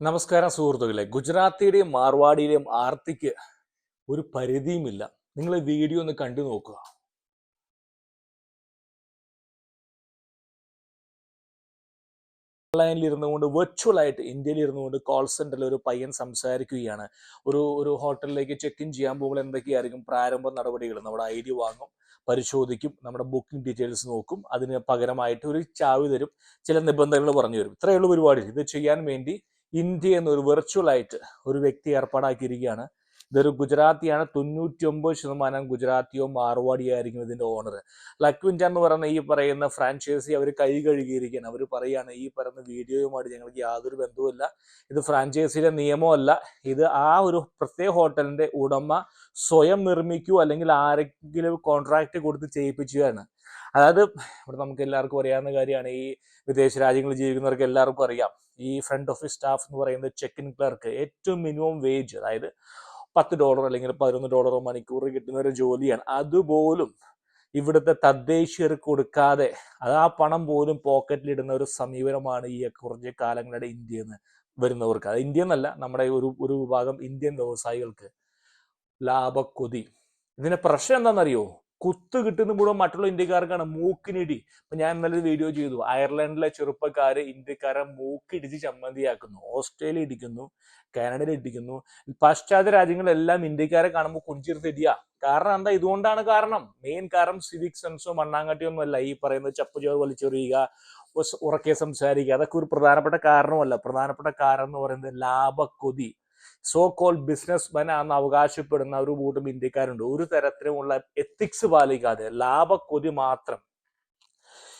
നമസ്കാരം സുഹൃത്തുക്കളെ. ഗുജറാത്തിയുടെയും മാർവാടിയുടെയും ആർത്തിക്ക് ഒരു പരിധിയുമില്ല. നിങ്ങൾ വീഡിയോ ഒന്ന് കണ്ടു നോക്കുക. ഓൺലൈനിൽ ഇരുന്നുകൊണ്ട് വെർച്വൽ ആയിട്ട് ഇന്ത്യയിൽ ഇരുന്നുകൊണ്ട് കോൾ സെന്ററിൽ ഒരു പയ്യൻ സംസാരിക്കുകയാണ്. ഒരു ഒരു ഹോട്ടലിലേക്ക് ചെക്ക് ഇൻ ചെയ്യാൻ പോകുമ്പോൾ എന്തൊക്കെയായിരിക്കും പ്രാരംഭ നടപടികൾ? നമ്മുടെ ഐ ഡി വാങ്ങും പരിശോധിക്കും നമ്മുടെ ബുക്കിംഗ് ഡീറ്റെയിൽസ് നോക്കും അതിന് പകരമായിട്ട് ഒരു ചാവി തരും ചില നിബന്ധനകൾ പറഞ്ഞു തരും. ഇത്രയുള്ള പരിപാടി ഇത് ചെയ്യാൻ വേണ്ടി ഇന്ത്യ എന്നൊരു വെർച്വൽ ആയിട്ട് ഒരു വ്യക്തി ഏർപ്പാടാക്കിയിരിക്കുകയാണ്. ഇതൊരു ഗുജറാത്തിയാണ്. തൊണ്ണൂറ്റി ഒമ്പത് ശതമാനം ഗുജറാത്തിയോ മാർവാടിയോ ആയിരിക്കും ഇതിന്റെ ഓണർ ലക്വിൻജ എന്ന് പറയുന്ന ഈ പറയുന്ന ഫ്രാഞ്ചൈസി അവർ കൈ കഴുകിയിരിക്കുകയാണ്. അവർ പറയുകയാണ് ഈ പറയുന്ന വീഡിയോയുമായിട്ട് ഞങ്ങൾക്ക് യാതൊരു ബന്ധവുമില്ല. ഇത് ഫ്രാഞ്ചൈസിയുടെ നിയമമല്ല. ഇത് ആ ഒരു പ്രത്യേക ഹോട്ടലിന്റെ ഉടമ സ്വയം നിർമ്മിക്കൂ അല്ലെങ്കിൽ ആരെങ്കിലും കോൺട്രാക്ട് കൊടുത്ത് ചെയ്യിപ്പിക്കുകയാണ്. അതായത് ഇവിടെ നമുക്ക് എല്ലാവർക്കും അറിയാവുന്ന കാര്യമാണ്. ഈ വിദേശ രാജ്യങ്ങളിൽ ജീവിക്കുന്നവർക്ക് എല്ലാവർക്കും അറിയാം. ഈ ഫ്രണ്ട് ഓഫീസ് സ്റ്റാഫ് എന്ന് പറയുന്ന ചെക്ക് ഇൻ ക്ലർക്ക് ഏറ്റവും മിനിമം വേജ് അതായത് പത്ത് ഡോളർ അല്ലെങ്കിൽ പതിനൊന്ന് ഡോളർ മണിക്കൂർ കിട്ടുന്ന ഒരു ജോലിയാണ്. അതുപോലും ഇവിടുത്തെ തദ്ദേശീയർക്ക് കൊടുക്കാതെ അത് ആ പണം പോലും പോക്കറ്റിലിടുന്ന ഒരു സമീപനമാണ് ഈ കുറച്ച് കാലങ്ങളുടെ ഇന്ത്യയിൽ നിന്ന് വരുന്നവർക്ക്. അത് ഇന്ത്യ എന്നല്ല നമ്മുടെ ഒരു ഒരു വിഭാഗം ഇന്ത്യൻ വ്യവസായികൾക്ക് ലാഭക്കൊതി. ഇതിന്റെ പ്രശ്നം എന്താണെന്നറിയോ? കുത്ത് കിട്ടുന്ന മുഴുവൻ മറ്റുള്ള ഇന്ത്യക്കാർക്കാണ് മൂക്കിനിടി. ഇപ്പൊ ഞാൻ ഇന്നലെ വീഡിയോ ചെയ്തു. അയർലൻഡിലെ ചെറുപ്പക്കാര് ഇന്ത്യക്കാരെ മൂക്കിടിച്ച് ചമ്മന്തിയാക്കുന്നു. ഓസ്ട്രേലിയ ഇടിക്കുന്നു കാനഡയിൽ ഇടിക്കുന്നു. പാശ്ചാത്യ രാജ്യങ്ങളെല്ലാം ഇന്ത്യക്കാരെ കാണുമ്പോൾ കുഞ്ചിർത്തിടിയ കാരണം എന്താ? ഇതുകൊണ്ടാണ് കാരണം. മെയിൻ കാരണം സിവിക് സെൻസോ മണ്ണാങ്കട്ടിയൊന്നും അല്ല. ഈ പറയുന്നത് ചപ്പുചോറ് വലിച്ചെറിയുക ഉറക്കെ സംസാരിക്കുക. അതൊക്കെ ഒരു പ്രധാനപ്പെട്ട കാരണമല്ല. പ്രധാനപ്പെട്ട കാരണം എന്ന് പറയുന്നത് ലാഭക്കൊതി. സോ കോൾ ബിസിനസ് മാൻ അവകാശപ്പെടുന്ന ഒരു കൂട്ടം ഇന്ത്യക്കാരുണ്ട്. ഒരു തരത്തിലുമുള്ള എത്തിക്സ് പാലിക്കാതെ ലാഭക്കൊതി മാത്രം.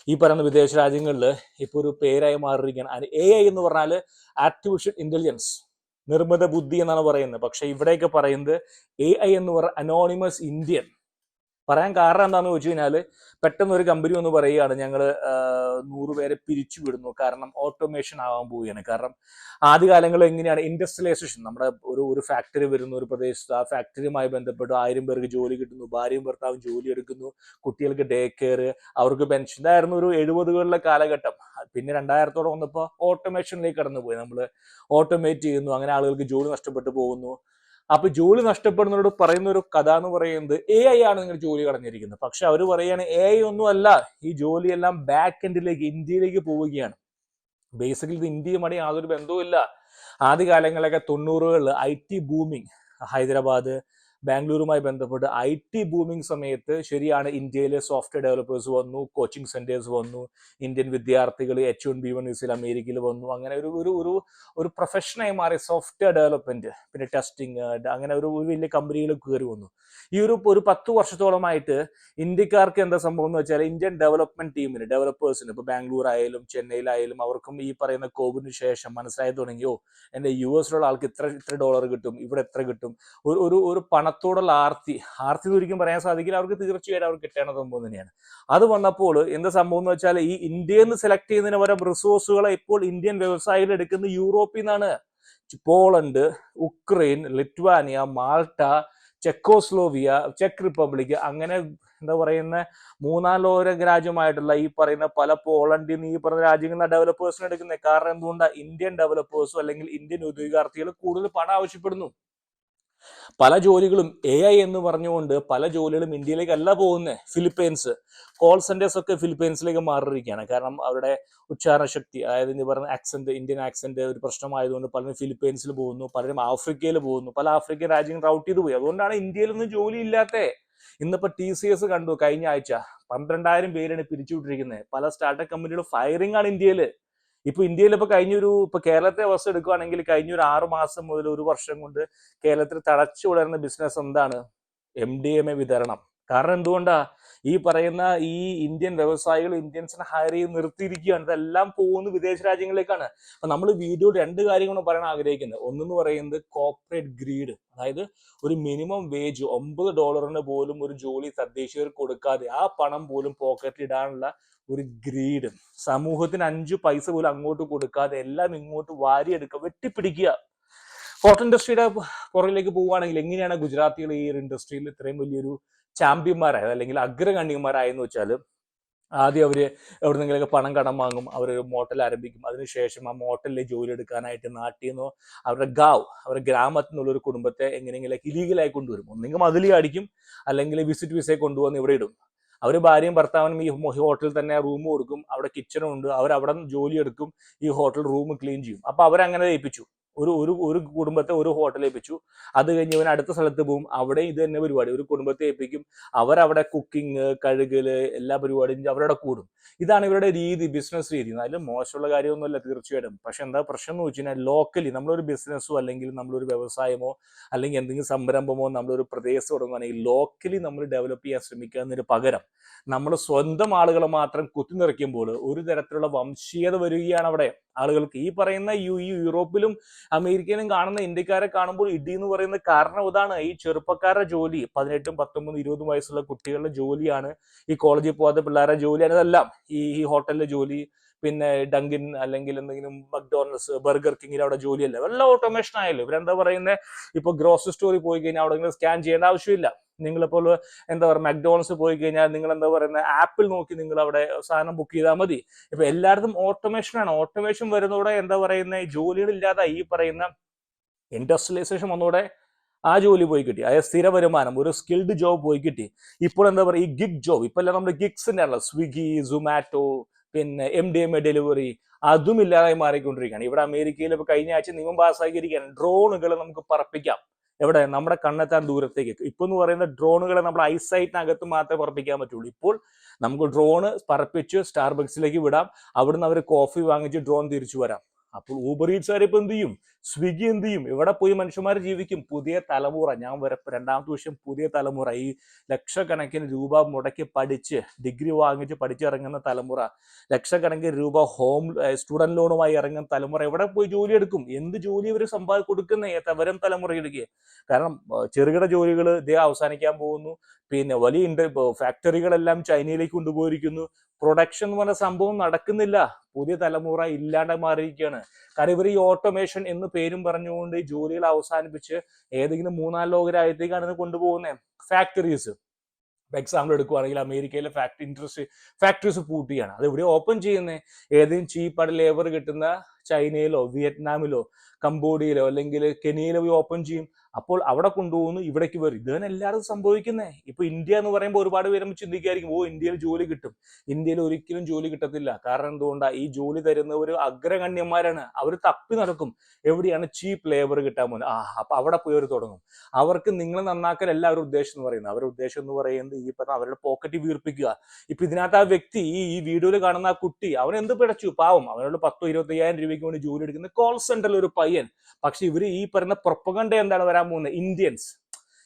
ഈ പറയുന്ന വിദേശ രാജ്യങ്ങളിൽ ഇപ്പോൾ ഒരു പേരായി മാറിയിരിക്കുകയാണ്. എ ഐ എന്ന് പറഞ്ഞാൽ ആർട്ടിഫിഷ്യൽ ഇന്റലിജൻസ് നിർമ്മിത ബുദ്ധി എന്നാണ് പറയുന്നത്. പക്ഷേ ഇവിടെയൊക്കെ പറയുന്നത് എ ഐ എന്ന് പറഞ്ഞ അനോണിമസ് ഇന്ത്യൻ പറയാൻ കാരണം എന്താണെന്ന് വെച്ച് കഴിഞ്ഞാൽ പെട്ടെന്ന് ഒരു കമ്പനി ഒന്ന് പറയുകയാണ് ഞങ്ങൾ നൂറ് പേരെ പിരിച്ചു വിടുന്നു. കാരണം ഓട്ടോമേഷൻ ആവാൻ പോവുകയാണ്. കാരണം ആദ്യകാലങ്ങളിൽ എങ്ങനെയാണ് ഇൻഡസ്ട്രിയലൈസേഷൻ നമ്മുടെ ഒരു ഒരു ഫാക്ടറി വരുന്ന ഒരു പ്രദേശത്ത് ആ ഫാക്ടറിയുമായി ബന്ധപ്പെട്ട് ആയിരം പേർക്ക് ജോലി കിട്ടുന്നു ഭാര്യയും ഭർത്താവും ജോലി എടുക്കുന്നു കുട്ടികൾക്ക് ഡേ കെയർ അവർക്ക് പെൻഷൻ ഇതായിരുന്നു ഒരു എഴുപതുകളിലെ കാലഘട്ടം. പിന്നെ രണ്ടായിരത്തോടെ വന്നപ്പോൾ ഓട്ടോമേഷനിലേക്ക് കടന്നുപോയി. നമ്മൾ ഓട്ടോമേറ്റ് ചെയ്യുന്നു അങ്ങനെ ആളുകൾക്ക് ജോലി നഷ്ടപ്പെട്ടു പോകുന്നു. അപ്പൊ ജോലി നഷ്ടപ്പെടുന്നവരോട് പറയുന്ന ഒരു കഥ എന്ന് പറയുന്നത് എ ഐ ആണ് നിങ്ങൾ ജോലി കളഞ്ഞിരിക്കുന്നത് പക്ഷെ അവർ പറയുകയാണ് എ ഐ ഒന്നും അല്ല. ഈ ജോലിയെല്ലാം ബാക്ക് എൻഡിലേക്ക് ഇന്ത്യയിലേക്ക് പോവുകയാണ്. ബേസിക്കലി ഇത് ഇന്ത്യയുമായി യാതൊരു ബന്ധവുമില്ല. ആദ്യകാലങ്ങളിലൊക്കെ തൊണ്ണൂറുകളിൽ ഐ ടി ബൂമിങ് ഹൈദരാബാദ് ബാംഗ്ലൂരുമായി ബന്ധപ്പെട്ട് ഐ ടി ബൂമിംഗ് സമയത്ത് ശരിയാണ് ഇന്ത്യയിലെ സോഫ്റ്റ്വെയർ ഡെവലപ്പേഴ്സ് വന്നു കോച്ചിങ് സെന്റേഴ്സ് വന്നു ഇന്ത്യൻ വിദ്യാർത്ഥികൾ എച്ച് വൺ ബി വൺ വിസിൽ അമേരിക്കയിൽ വന്നു. അങ്ങനെ ഒരു ഒരു ഒരു ഒരു പ്രൊഫഷനായി മാറി സോഫ്റ്റ്വെയർ ഡെവലപ്മെന്റ് പിന്നെ ടെസ്റ്റിംഗ് അങ്ങനെ ഒരു വലിയ കമ്പനികൾ കയറി വന്നു. ഈ ഒരു ഒരു പത്ത് വർഷത്തോളമായിട്ട് ഇന്ത്യക്കാർക്ക് എന്താ സംഭവം എന്ന് വെച്ചാൽ ഇന്ത്യൻ ഡെവലപ്മെന്റ് ടീമിന് ഡെവലപ്പേഴ്സിന് ഇപ്പൊ ബാംഗ്ലൂർ ആയാലും ചെന്നൈയിലായാലും അവർക്കും ഈ പറയുന്ന കോവിഡിന് ശേഷം മനസ്സിലായി തുടങ്ങിയോ എന്റെ യു എസിലുള്ള ആൾക്ക് ഇത്ര ഇത്ര ഡോളർ കിട്ടും ഇവിടെ എത്ര കിട്ടും. ഒരു ഒരു ഒരു പണത്തോടുള്ള ആർത്തി ആർത്തി ഒരിക്കലും പറയാൻ സാധിക്കില്ല. അവർക്ക് തീർച്ചയായിട്ടും അവർക്ക് കിട്ടേണ്ട സംഭവം തന്നെയാണ്. അത് വന്നപ്പോൾ എന്താ സംഭവം എന്ന് വെച്ചാൽ ഈ ഇന്ത്യയിൽ നിന്ന് സെലക്ട് ചെയ്യുന്നതിന് പകരം റിസോഴ്സുകളെ ഇപ്പോൾ ഇന്ത്യൻ വ്യവസായികൾ എടുക്കുന്നത് യൂറോപ്പിൽ നിന്നാണ്. Poland Ukraine Lithuania Malta Czechoslovakia check Republic അങ്ങനെ എന്താ പറയുന്ന മൂന്നാം ലോക രാജ്യമായിട്ടുള്ള ഈ പറയുന്ന പല പോളണ്ടിൽ നിന്ന് ഈ പറഞ്ഞ രാജ്യങ്ങളിലെ ഡെവലപ്പേഴ്സിനെ എടുക്കുന്നത്. കാരണം എന്തുകൊണ്ടാണ് ഇന്ത്യൻ ഡെവലപ്പേഴ്സും അല്ലെങ്കിൽ ഇന്ത്യൻ ഉദ്യോഗാർത്ഥികൾ കൂടുതൽ പണം ആവശ്യപ്പെടുന്നു. പല ജോലികളും എ ഐ എന്ന് പറഞ്ഞുകൊണ്ട് പല ജോലികളും ഇന്ത്യയിലേക്കല്ല പോകുന്നത് ഫിലിപ്പൈൻസ്. കോൾ സെന്റേഴ്സ് ഒക്കെ ഫിലിപ്പൈൻസിലേക്ക് മാറിയിരിക്കുകയാണ്. കാരണം അവരുടെ ഉച്ചാരണ ശക്തി അതായത് ഇനി പറഞ്ഞ ആക്സെന്റ് ഇന്ത്യൻ ആക്സെന്റ് ഒരു പ്രശ്നമായതുകൊണ്ട് പലരും ഫിലിപ്പൈൻസിൽ പോകുന്നു പലരും ആഫ്രിക്കയിൽ പോകുന്നു പല ആഫ്രിക്കൻ രാജ്യങ്ങൾ റൗട്ട് ചെയ്ത് പോയി. അതുകൊണ്ടാണ് ഇന്ത്യയിലൊന്നും ജോലി ഇല്ലാത്തേ ഇന്നിപ്പോ ടി സി എസ് കണ്ടു കഴിഞ്ഞ ആഴ്ച പന്ത്രണ്ടായിരം പേരാണ് പിരിച്ചുവിട്ടിരിക്കുന്നത് പല സ്റ്റാർട്ടപ്പ് കമ്പനികളും ഫയറിംഗ് ആണ് ഇന്ത്യയിൽ ഇപ്പൊ ഇന്ത്യയിൽ ഇപ്പൊ കഴിഞ്ഞൊരു ഇപ്പൊ കേരളത്തെ അവസ്ഥ എടുക്കുകയാണെങ്കിൽ കഴിഞ്ഞ ഒരു ആറു മാസം മുതൽ ഒരു വർഷം കൊണ്ട് കേരളത്തിൽ തടച്ചു വളരുന്ന ബിസിനസ് എന്താണ്? എം ഡി എം എ വിതരണം. കാരണം എന്തുകൊണ്ടാ? ഈ പറയുന്ന ഈ ഇന്ത്യൻ വ്യവസായികൾ ഇന്ത്യൻസിനെ ഹയർ ചെയ്ത് നിർത്തിയിരിക്കുകയാണ്. ഇതെല്ലാം പോകുന്നത് വിദേശ രാജ്യങ്ങളിലേക്കാണ്. അപ്പൊ നമ്മൾ വീഡിയോ രണ്ട് കാര്യങ്ങളാണ് പറയാൻ ആഗ്രഹിക്കുന്നത്. ഒന്നെന്ന് പറയുന്നത് കോർപ്പറേറ്റ് ഗ്രീഡ് അതായത് ഒരു മിനിമം വേജ് ഒമ്പത് ഡോളറിന് പോലും ഒരു ജോലി തദ്ദേശീയർക്ക് കൊടുക്കാതെ ആ പണം പോലും പോക്കറ്റിൽ ഇടാനുള്ള ഒരു ഗ്രീഡ് സമൂഹത്തിന് അഞ്ചു പൈസ പോലും അങ്ങോട്ട് കൊടുക്കാതെ എല്ലാം ഇങ്ങോട്ട് വാരിയെടുക്കുക വെട്ടിപ്പിടിക്കുക. കോട്ടൺ ഇൻഡസ്ട്രിയുടെ പുറകിലേക്ക് പോവുകയാണെങ്കിൽ എങ്ങനെയാണ് ഗുജറാത്തികൾ ഈ ഒരു ഇൻഡസ്ട്രിയിൽ ഇത്രയും വലിയൊരു ചാമ്പ്യന്മാരായത് അല്ലെങ്കിൽ അഗ്രഗണ്യന്മാരായെന്ന് വെച്ചാൽ ആദ്യം അവർ എവിടെന്നെങ്കിലൊക്കെ പണം കടം വാങ്ങും അവരൊരു മോട്ടൽ ആരംഭിക്കും. അതിനുശേഷം ആ മോട്ടലിൽ ജോലി എടുക്കാനായിട്ട് നാട്ടിൽ നിന്നോ അവരുടെ ഗാവ് അവരുടെ ഗ്രാമത്തിൽ നിന്നുള്ള ഒരു കുടുംബത്തെ എങ്ങനെയെങ്കിലൊക്കെ ഇലീഗലായി കൊണ്ടുവരും. ഒന്നെങ്കിൽ മതിലി അടിക്കും അല്ലെങ്കിൽ വിസിറ്റ് വിസയെ കൊണ്ടുവന്ന് ഇവിടെ ഇടും. അവർ ഭാര്യയും ഭർത്താവിനും ഈ ഹോട്ടലിൽ തന്നെ റൂം കൊടുക്കും അവിടെ കിച്ചണും ഉണ്ട് അവർ അവിടെ ജോലി എടുക്കും ഈ ഹോട്ടൽ റൂം ക്ലീൻ ചെയ്യും. അപ്പൊ അവരങ്ങനെ ഏൽപ്പിച്ചു. ഒരു ഒരു ഒരു കുടുംബത്തെ ഒരു ഹോട്ടൽ ഏൽപ്പിച്ചു. അത് കഴിഞ്ഞ് ഇവൻ അടുത്ത സ്ഥലത്ത് പോകും അവിടെ ഇത് തന്നെ പരിപാടി. ഒരു കുടുംബത്തെ ഏൽപ്പിക്കും. അവരവിടെ കുക്കിംഗ് കഴുകൽ എല്ലാ പരിപാടിയും അവരവിടെ കൂടും. ഇതാണ് ഇവരുടെ രീതി ബിസിനസ് രീതി. എന്നാലും മോശമുള്ള കാര്യമൊന്നുമല്ല തീർച്ചയായിട്ടും. പക്ഷെ എന്താ പ്രശ്നം എന്ന് വെച്ച് കഴിഞ്ഞാൽ ലോക്കലി നമ്മളൊരു ബിസിനസ്സോ അല്ലെങ്കിൽ നമ്മളൊരു വ്യവസായമോ അല്ലെങ്കിൽ എന്തെങ്കിലും സംരംഭമോ നമ്മളൊരു പ്രദേശം തുടങ്ങുകയാണെങ്കിൽ ലോക്കലി നമ്മൾ ഡെവലപ്പ് ചെയ്യാൻ ശ്രമിക്കുന്നതിന് പകരം നമ്മൾ സ്വന്തം ആളുകളെ മാത്രം കുത്തിനിറയ്ക്കുമ്പോൾ ഒരു തരത്തിലുള്ള വംശീയത വരികയാണ് അവിടെ. ആളുകൾക്ക് ഈ പറയുന്ന യു യൂറോപ്പിലും അമേരിക്കയിലും കാണുന്ന ഇന്ത്യക്കാരെ കാണുമ്പോൾ ഇടി എന്ന് പറയുന്ന കാരണം ഇതാണ്. ഈ ചെറുപ്പക്കാരുടെ ജോലി പതിനെട്ടും പത്തൊമ്പതും ഇരുപതും വയസ്സുള്ള കുട്ടികളുടെ ജോലിയാണ്. ഈ കോളേജിൽ പോകാത്ത പിള്ളേരുടെ ജോലിയാണ് ഇതെല്ലാം. ഈ ഹോട്ടലിലെ ജോലി പിന്നെ ഡങ്കിൻ അല്ലെങ്കിൽ എന്തെങ്കിലും മക്ഡോണൽഡ്സ് ബർഗർ കിങ്ങിൽ അവിടെ ജോലിയല്ല. എല്ലാം ഓട്ടോമേഷൻ ആയല്ലോ. ഇവരെന്താ പറയുന്നത് ഇപ്പൊ ഗ്രോസറി സ്റ്റോറിൽ പോയി കഴിഞ്ഞാൽ അവിടെ സ്കാൻ ചെയ്യേണ്ട ആവശ്യമില്ല. നിങ്ങളിപ്പോൾ എന്താ പറയുക മക്ഡോണൽസ് പോയി കഴിഞ്ഞാൽ നിങ്ങൾ എന്താ പറയുന്നത് ആപ്പിൽ നോക്കി നിങ്ങൾ അവിടെ സാധനം ബുക്ക് ചെയ്താൽ മതി. ഇപ്പൊ എല്ലായിടത്തും ഓട്ടോമേഷൻ ആണ്. ഓട്ടോമേഷൻ വരുന്നതോടെ എന്താ പറയുന്ന ജോലികളില്ലാതെ ഈ പറയുന്ന ഇൻഡസ്ട്രിയലൈസേഷൻ വന്നതോടെ ആ ജോലി പോയി കിട്ടി. അതായത് സ്ഥിര വരുമാനം ഒരു സ്കിൽഡ് ജോബ് പോയി കിട്ടി. ഇപ്പോൾ എന്താ പറയുക ഈ ഗിഗ് ജോബ് ഇപ്പൊ എല്ലാം നമ്മുടെ ഗിഗ്സിന്റെ ആണല്ലോ. സ്വിഗ്ഗി സൊമാറ്റോ പിന്നെ M D M A delivery അതും ഇല്ലാതായി മാറിക്കൊണ്ടിരിക്കുകയാണ്. ഇവിടെ അമേരിക്കയിൽ ഇപ്പൊ കഴിഞ്ഞ ആഴ്ച നിയമം പാസ്സാക്കിയിരിക്കുകയാണ് ഡ്രോണുകൾ നമുക്ക് പറപ്പിക്കാം. എവിടെ? നമ്മുടെ കണ്ണെത്താൻ ദൂരത്തേക്ക് ഇപ്പൊ എന്ന് പറയുന്ന ഡ്രോണുകളെ നമ്മൾ ഐസൈറ്റിനകത്ത് മാത്രമേ പറപ്പിക്കാൻ പറ്റുള്ളൂ. ഇപ്പോൾ നമുക്ക് ഡ്രോണ് പറപ്പിച്ച് സ്റ്റാർബക്സിലേക്ക് വിടാം. അവിടുന്ന് അവർ കോഫി വാങ്ങിച്ച് ഡ്രോൺ തിരിച്ചു വരാം. അപ്പോൾ ഊബർ ഈറ്റ്സ് ഇപ്പൊ എന്ത് ചെയ്യും? സ്വിഗ്ഗി എന്ത് ചെയ്യും? ഇവിടെ പോയി മനുഷ്യന്മാർ ജീവിക്കും. പുതിയ തലമുറ ഞാൻ വരെ രണ്ടാമത്തെ വിഷയം പുതിയ തലമുറ ഈ ലക്ഷക്കണക്കിന് രൂപ മുടക്കി പഠിച്ച് ഡിഗ്രി വാങ്ങിച്ച് പഠിച്ചിറങ്ങുന്ന തലമുറ ലക്ഷക്കണക്കിന് രൂപ ഹോം സ്റ്റുഡന്റ് ലോണുമായി ഇറങ്ങുന്ന തലമുറ എവിടെ പോയി ജോലി എടുക്കും? എന്ത് ജോലി ഇവർ സമ്പാദി കൊടുക്കുന്ന വരും തലമുറയിലേക്ക്? കാരണം ചെറുകിട ജോലികൾ ഇതേ അവസാനിക്കാൻ പോകുന്നു. പിന്നെ വലിയ ഇൻഡ ഫാക്ടറികളെല്ലാം ചൈനയിലേക്ക് കൊണ്ടുപോയിരിക്കുന്നു. പ്രൊഡക്ഷൻ എന്ന് പറഞ്ഞ സംഭവം നടക്കുന്നില്ല. പുതിയ തലമുറ ഇല്ലാണ്ട് മാറിയിരിക്കുകയാണ്. കാരണം ഇവർ ഈ ഓട്ടോമേഷൻ എന്ന് പേരും പറഞ്ഞുകൊണ്ട് ഈ ജോലികൾ അവസാനിപ്പിച്ച് ഏതെങ്കിലും മൂന്നാൽ ലോക രാജ്യത്തേക്കാണ് ഇത് കൊണ്ടുപോകുന്നത് ഫാക്ടറീസ് എക്സാമ്പിൾ എടുക്കുകയാണെങ്കിൽ അമേരിക്കയിലെ ഫാക്ടറി ഇൻഡസ്ട്രി ഫാക്ടറീസ് പൂട്ടിയാണ്. അത് എവിടെ ഓപ്പൺ ചെയ്യുന്നത് ഏതെങ്കിലും ചീപ്പായിട്ട് ലേബർ കിട്ടുന്ന ചൈനയിലോ വിയറ്റ്നാമിലോ കംബോഡിയയിലോ അല്ലെങ്കിൽ കെനിയയിലോ പോയി ഓപ്പൺ ചെയ്യും. അപ്പോൾ അവിടെ കൊണ്ടുപോകുന്നു ഇവിടേക്ക് വരും. ഇത് തന്നെ എല്ലാവരും സംഭവിക്കുന്നേ. ഇപ്പൊ ഇന്ത്യ എന്ന് പറയുമ്പോൾ ഒരുപാട് പേരും ചിന്തിക്കായിരിക്കും ഓ ഇന്ത്യയിൽ ജോലി കിട്ടും. ഇന്ത്യയിൽ ഒരിക്കലും ജോലി കിട്ടത്തില്ല. കാരണം എന്തുകൊണ്ടാ? ഈ ജോലി തരുന്നവർ അഗ്രഗണ്യന്മാരാണ്. അവർ തപ്പി നടക്കും. എവിടെയാണ് ചീപ്പ് ലേബർ കിട്ടാൻ പോകുന്നത്? ആ അപ്പൊ അവിടെ പോയി അവർ തുടങ്ങും. അവർക്ക് നിങ്ങൾ നന്നാക്കൽ എല്ലാവരും ഉദ്ദേശം എന്ന് പറയുന്നത്. അവരുടെ ഉദ്ദേശം എന്ന് പറയുന്നത് ഈ പറഞ്ഞ അവരുടെ പോക്കറ്റ് വീർപ്പിക്കുക. ഇപ്പൊ ഇതിനകത്ത് ആ വ്യക്തി ഈ വീഡിയോയിൽ കാണുന്ന ആ കുട്ടി അവൻ എന്ത് പിടച്ചു? പാവം. അവനോട് പത്തോ ഇരുപത്തി അയ്യായിരം രൂപയ്ക്ക് വേണ്ടി ജോലി എടുക്കുന്ന കോൾ സെന്ററിൽ ഒരു പയ്യൻ. പക്ഷെ ഇവർ ഈ പറയുന്ന പ്രൊപ്പഗണ്ട എന്താണ് വരാൻ പോകുന്നത്? ഇന്ത്യൻസ്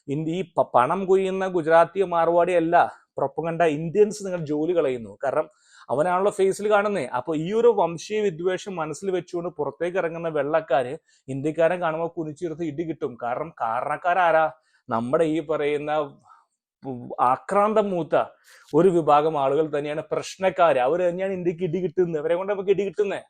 ഇന്ത്യ ഈ പണം കൊയ്യുന്ന ഗുജറാത്തി മാർവാടി അല്ല. പ്രൊപ്പഗണ്ട ഇന്ത്യൻസ് നിങ്ങൾ ജോലി കളയുന്നു. കാരണം അവനാണല്ലോ ഫേസിൽ കാണുന്നത് അപ്പൊ ഈ ഒരു വംശീയ വിദ്വേഷം മനസ്സിൽ വെച്ചുകൊണ്ട് പുറത്തേക്ക് ഇറങ്ങുന്ന വെള്ളക്കാര് ഇന്ത്യക്കാരെ കാണുമ്പോൾ കുനിച്ചിരുത്ത് ഇടി കിട്ടും. കാരണം കാരണക്കാരാരാ? നമ്മുടെ ഈ പറയുന്ന ആക്രാന്തം മൂത്ത ഒരു വിഭാഗം ആളുകൾ തന്നെയാണ് പ്രശ്നക്കാര്. അവർ തന്നെയാണ് ഇന്ത്യയ്ക്ക് ഇടി കിട്ടുന്നത്. അവരെ കൊണ്ട് നമുക്ക് ഇടി കിട്ടുന്നത്